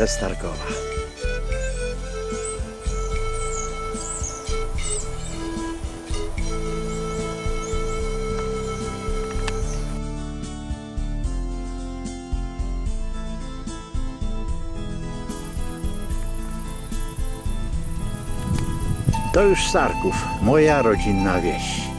Jest Targowa. To już Starków, moja rodzinna wieś.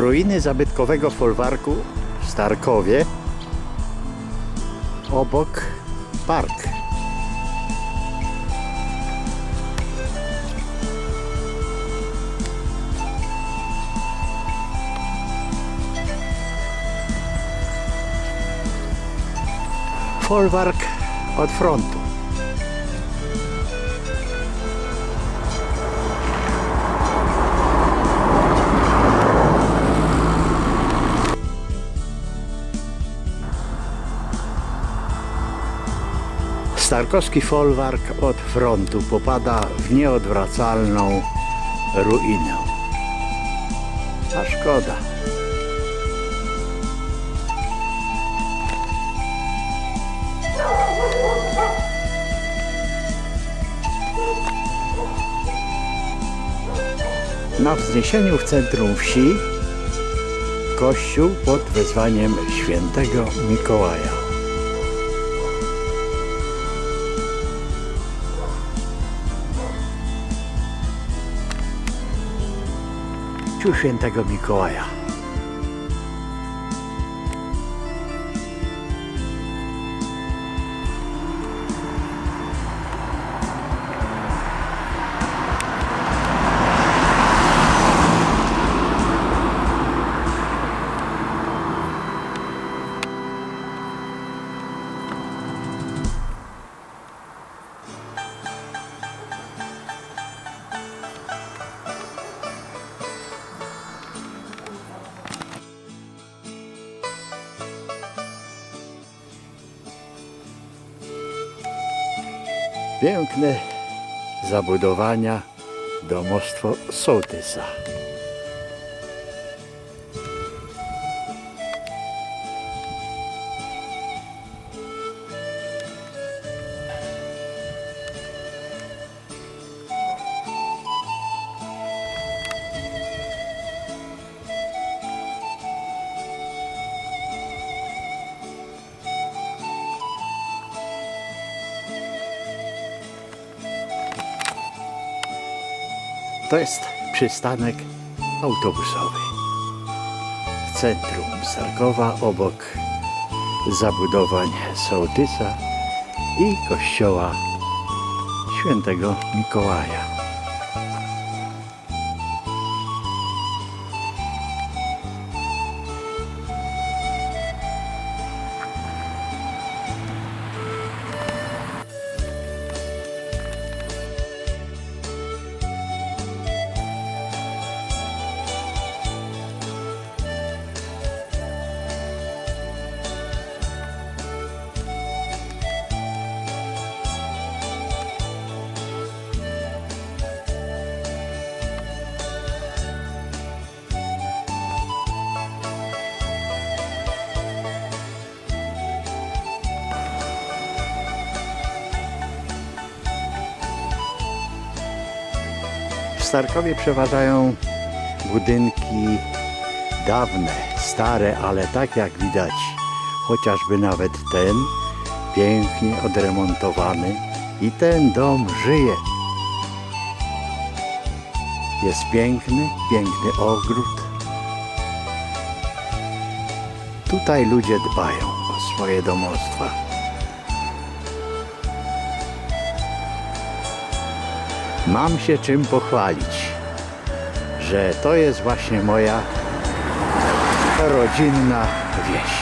Ruiny zabytkowego folwarku w Starkowie. Obok park. Folwark od frontu. Starkowski folwark od frontu popada w nieodwracalną ruinę. A szkoda. Na wzniesieniu w centrum wsi kościół pod wezwaniem świętego Mikołaja. Świętego Mikołaja. Piękne zabudowania domostwo sołtysa. To jest przystanek autobusowy. W centrum Sarkowa obok zabudowań sołtysa i kościoła świętego Mikołaja. Starkowie przeważają budynki dawne, stare, ale tak jak widać, chociażby nawet ten pięknie odremontowany i ten dom żyje. Jest piękny, piękny ogród. Tutaj ludzie dbają o swoje domostwa. Mam się czym pochwalić, że to jest właśnie moja rodzinna wieś.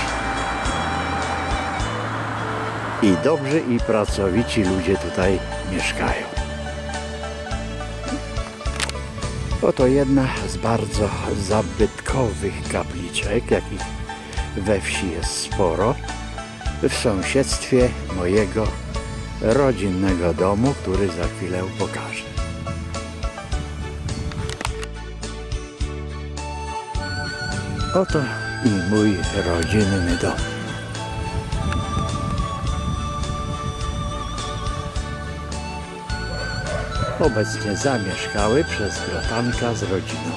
I dobrzy i pracowici ludzie tutaj mieszkają. Oto jedna z bardzo zabytkowych kapliczek, jakich we wsi jest sporo, w sąsiedztwie mojego rodzinnego domu, który za chwilę pokażę. Oto i mój rodzinny dom. Obecnie zamieszkały przez bratanka z rodziną.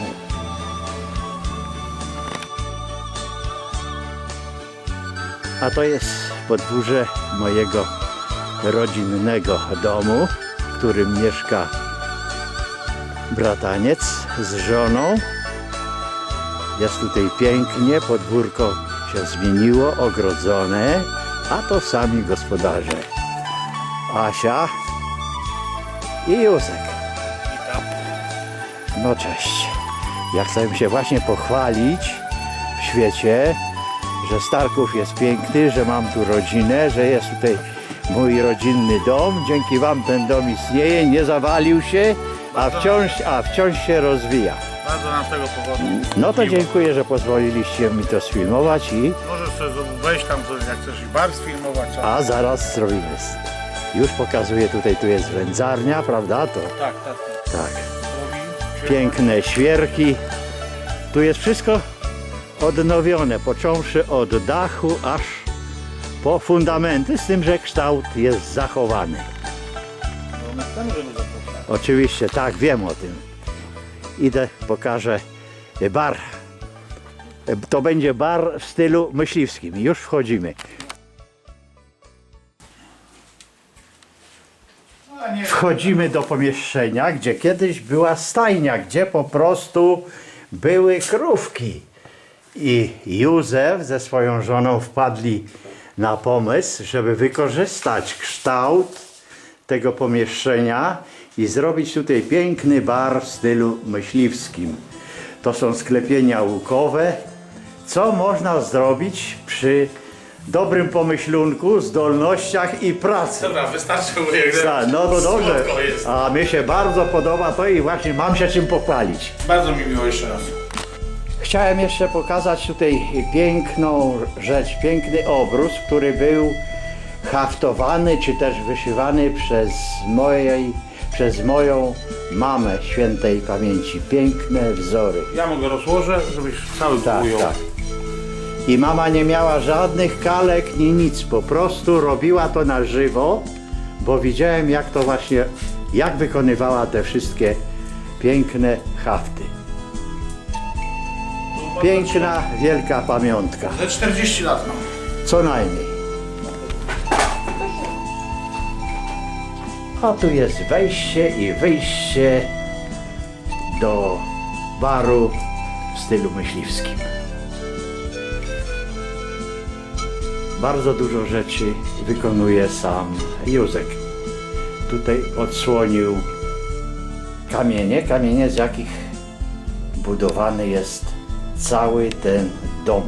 A to jest podwórze mojego rodzinnego domu, w którym mieszka brataniec z żoną. Jest tutaj pięknie, podwórko się zmieniło, ogrodzone, a to sami gospodarze. Asia i Józek. No cześć. Ja chcę się właśnie pochwalić w świecie, że Starków jest piękny, że mam tu rodzinę, że jest tutaj mój rodzinny dom. Dzięki Wam ten dom istnieje, nie zawalił się, a wciąż, a wciąż się rozwija. Bardzo nam z tego powodu. No to dziękuję, że pozwoliliście mi to sfilmować i Możesz sobie wejść tam, jak chcesz i bar sfilmować. A... zaraz zrobimy. Już pokazuję tutaj, tu jest wędzarnia, prawda? To Tak, tak, tak. tak. Piękne świerki. Tu jest wszystko odnowione, począwszy od dachu aż po fundamenty, z tym, że kształt jest zachowany. No, my zapraszać. Oczywiście, tak, wiem o tym. Idę, pokażę bar. To będzie bar w stylu myśliwskim. Już wchodzimy. Wchodzimy do pomieszczenia, gdzie kiedyś była stajnia, gdzie po prostu były krówki. I Józef ze swoją żoną wpadli na pomysł, żeby wykorzystać kształt tego pomieszczenia i zrobić tutaj piękny bar w stylu myśliwskim. To są sklepienia łukowe. Co można zrobić przy dobrym pomyślunku, zdolnościach i pracy? Dobra, wystarczy ujek. Tak, no to dobrze. Słodko jest. A mnie się bardzo podoba to i właśnie mam się czym pochwalić. Bardzo mi miło jeszcze raz. Chciałem jeszcze pokazać tutaj piękną rzecz, piękny obrus, który był haftowany czy też wyszywany przez mojej, przez moją mamę świętej pamięci. Piękne wzory. Ja mu go rozłożę, żebyś cały Tak, ujął. tak. I mama nie miała żadnych kalek ni nic, po prostu robiła to na żywo, bo widziałem jak to właśnie, jak wykonywała te wszystkie piękne hafty. Piękna, wielka pamiątka, Ze 40 lat mam. co najmniej. A tu jest wejście i wyjście do baru w stylu myśliwskim. Bardzo dużo rzeczy wykonuje sam Józek. Tutaj odsłonił kamienie, kamienie z jakich budowany jest cały ten dom.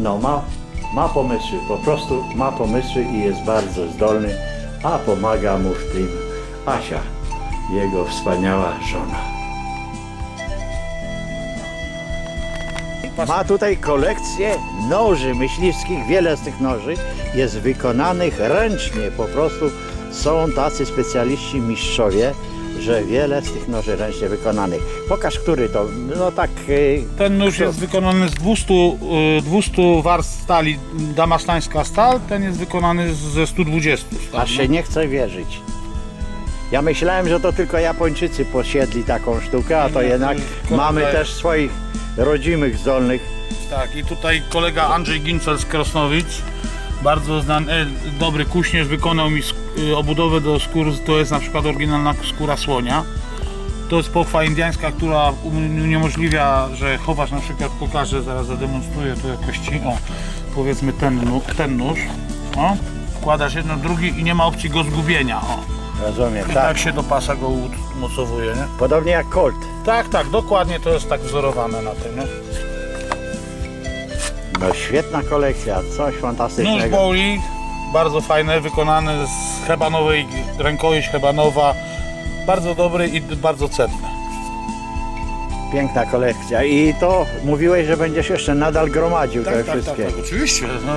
No ma, ma pomysły, po prostu ma pomysły i jest bardzo zdolny, a pomaga mu w tym Asia, jego wspaniała żona. Ma tutaj kolekcję noży myśliwskich. Wiele z tych noży jest wykonanych ręcznie. Po prostu są tacy specjaliści, mistrzowie, że wiele z tych noży ręcznie wykonanych. Pokaż, który to, no tak, y, Ten nóż jest wykonany z 200, y, 200 warstw stali damasztańska stal, ten jest wykonany z- ze 120 stal. aż się nie chce wierzyć. Ja myślałem, że to tylko Japończycy posiedli taką sztukę, a to Nie, jednak to mamy też swoich rodzimych, zdolnych. Tak, i tutaj kolega Andrzej Gincel z Krosnowic, bardzo znany, e, dobry kuśnierz, wykonał mi y, obudowę do skór, to jest na przykład oryginalna skóra słonia. To jest pochwa indiańska, która um- uniemożliwia, że chowasz na przykład, pokażę, zaraz zademonstruję tu jakości, o, powiedzmy ten, ten nóż, o, wkładasz jedno, drugi i nie ma opcji go zgubienia, o. Rozumiem, I tak. tak się do pasa go umocowuje, nie? Podobnie jak Colt. Tak, tak, dokładnie to jest tak wzorowane na tym, nie? No świetna kolekcja, coś Nóż fantastycznego. Bardzo fajny, wykonany z hebanowej, rękojeść hebanowa, bardzo dobry i bardzo cenny. Piękna kolekcja. I to mówiłeś, że będziesz jeszcze nadal gromadził te wszystkie. oczywiście, no,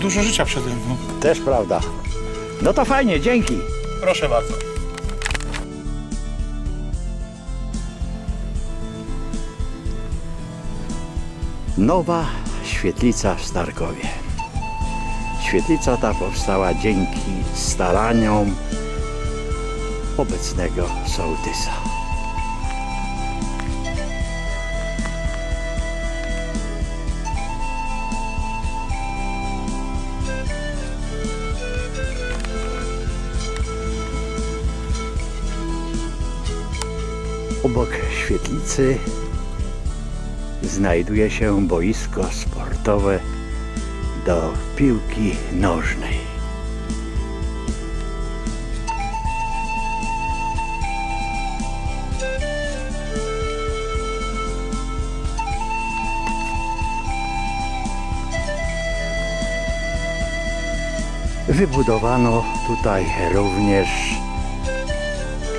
dużo życia przede mną. Też prawda. No to fajnie, dzięki. Proszę bardzo. Nowa świetlica w Starkowie. Świetlica ta powstała dzięki staraniom obecnego sołtysa. Obok świetlicy znajduje się boisko sportowe do piłki nożnej. Wybudowano tutaj również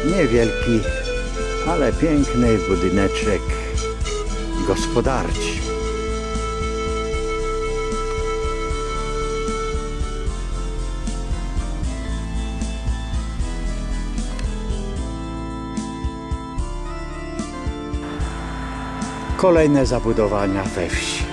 niewielki, ale piękny budyneczek gospodarczy. Kolejne zabudowania we wsi.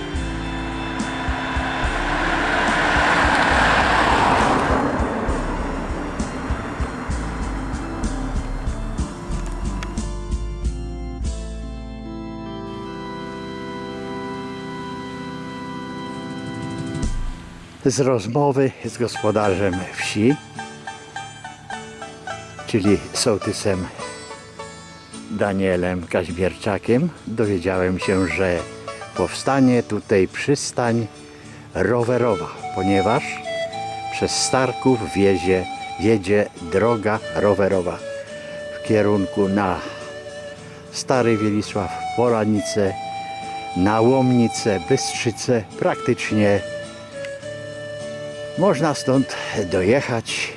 Z rozmowy z gospodarzem wsi, czyli sołtysem Danielem Kaźbierczakiem, dowiedziałem się, że powstanie tutaj przystań rowerowa, ponieważ przez Starków wiezie, jedzie droga rowerowa w kierunku na Stary Wielisław, Polanice, na Łomnice, Bystrzyce, praktycznie można stąd dojechać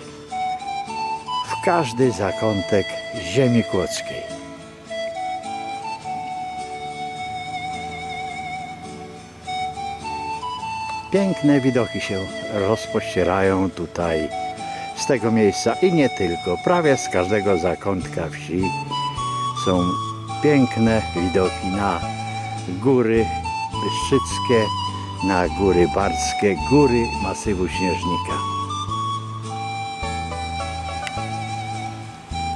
w każdy zakątek ziemi kłodzkiej. Piękne widoki się rozpościerają tutaj z tego miejsca i nie tylko. Prawie z każdego zakątka wsi są piękne widoki na góry Bystrzyckie, na góry barskie, góry masywu Śnieżnika.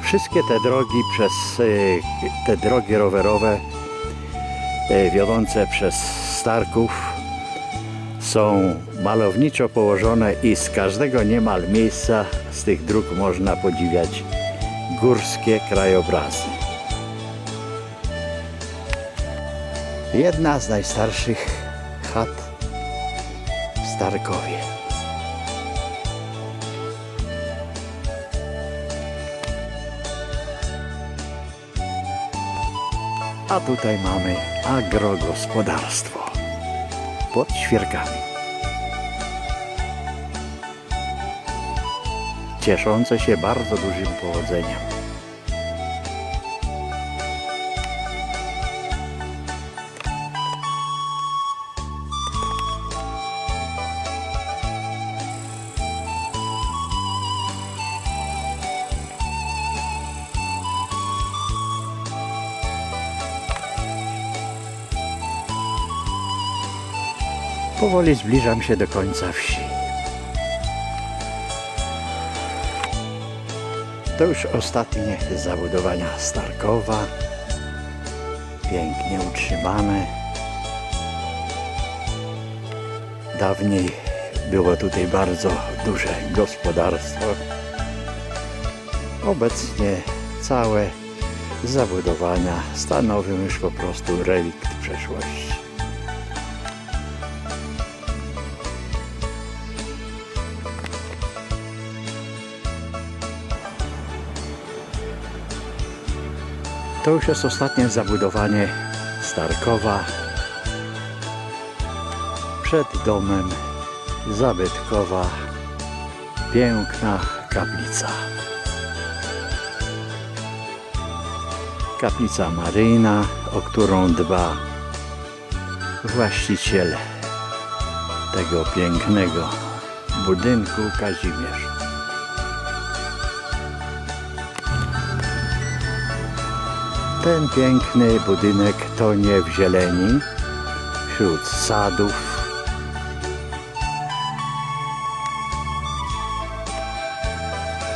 Wszystkie te drogi przez e, te drogi rowerowe e, wiodące przez Starków są malowniczo położone i z każdego niemal miejsca z tych dróg można podziwiać górskie krajobrazy. Jedna z najstarszych chat Starkowie. A tutaj mamy agrogospodarstwo pod świerkami. Cieszące się bardzo dużym powodzeniem. Powoli zbliżam się do końca wsi. To już ostatnie zabudowania Starkowa. Pięknie utrzymane. Dawniej było tutaj bardzo duże gospodarstwo. Obecnie całe zabudowania stanowią już po prostu relikt przeszłości. To już jest ostatnie zabudowanie Starkowa. Przed domem zabytkowa, piękna kaplica. Kaplica Maryjna, o którą dba właściciel tego pięknego budynku Kazimierz. Ten piękny budynek tonie w zieleni, wśród sadów.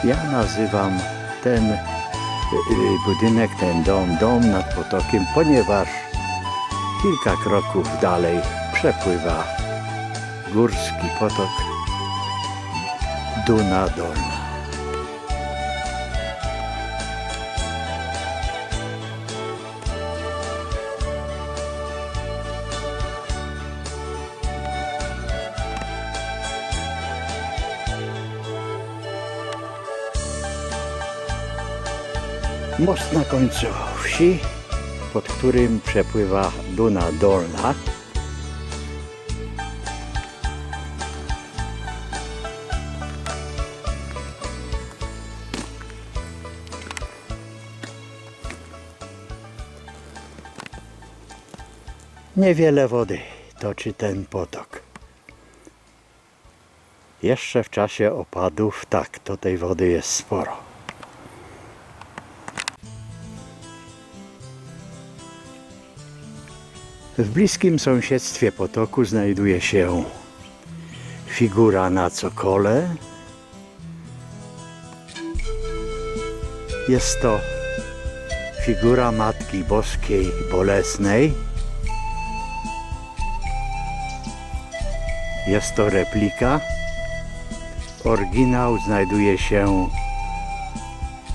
Ja nazywam ten y, y, budynek, ten dom, dom nad potokiem, ponieważ kilka kroków dalej przepływa górski potok Duna Dolna. Most na końcu wsi, pod którym przepływa Duna Dolna. Niewiele wody toczy ten potok. Jeszcze w czasie opadów, tak, to tej wody jest sporo. W bliskim sąsiedztwie potoku znajduje się figura na cokole. Jest to figura Matki Boskiej Bolesnej. Jest to replika. Oryginał znajduje się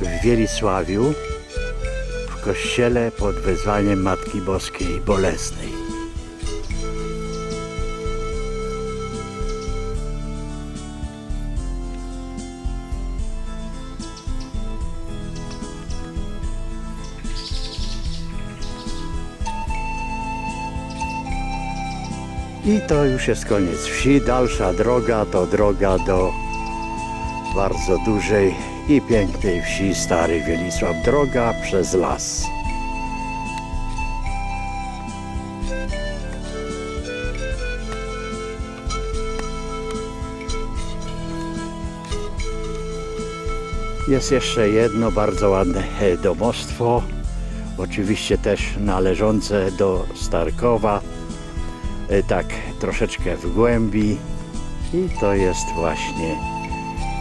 w Wielisławiu w kościele pod wezwaniem Matki Boskiej Bolesnej. I to już jest koniec wsi. Dalsza droga to droga do bardzo dużej i pięknej wsi Stary Wielisław. Droga przez las. Jest jeszcze jedno bardzo ładne domostwo, oczywiście też należące do Starkowa, tak troszeczkę w głębi i to jest właśnie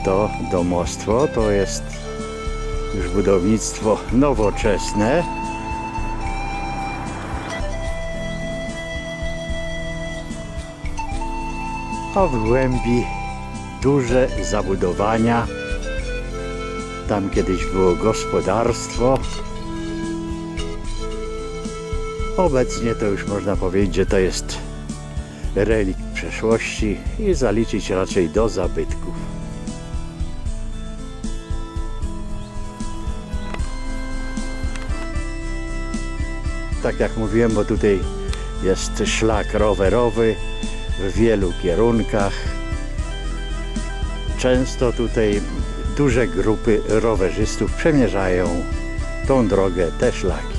to domostwo, to jest już budownictwo nowoczesne. A w głębi duże zabudowania. Tam kiedyś było gospodarstwo. Obecnie to już można powiedzieć, że to jest relikt przeszłości i zaliczyć raczej do zabytków. Jak mówiłem, bo tutaj jest szlak rowerowy w wielu kierunkach. Często tutaj duże grupy rowerzystów przemierzają tą drogę, te szlaki.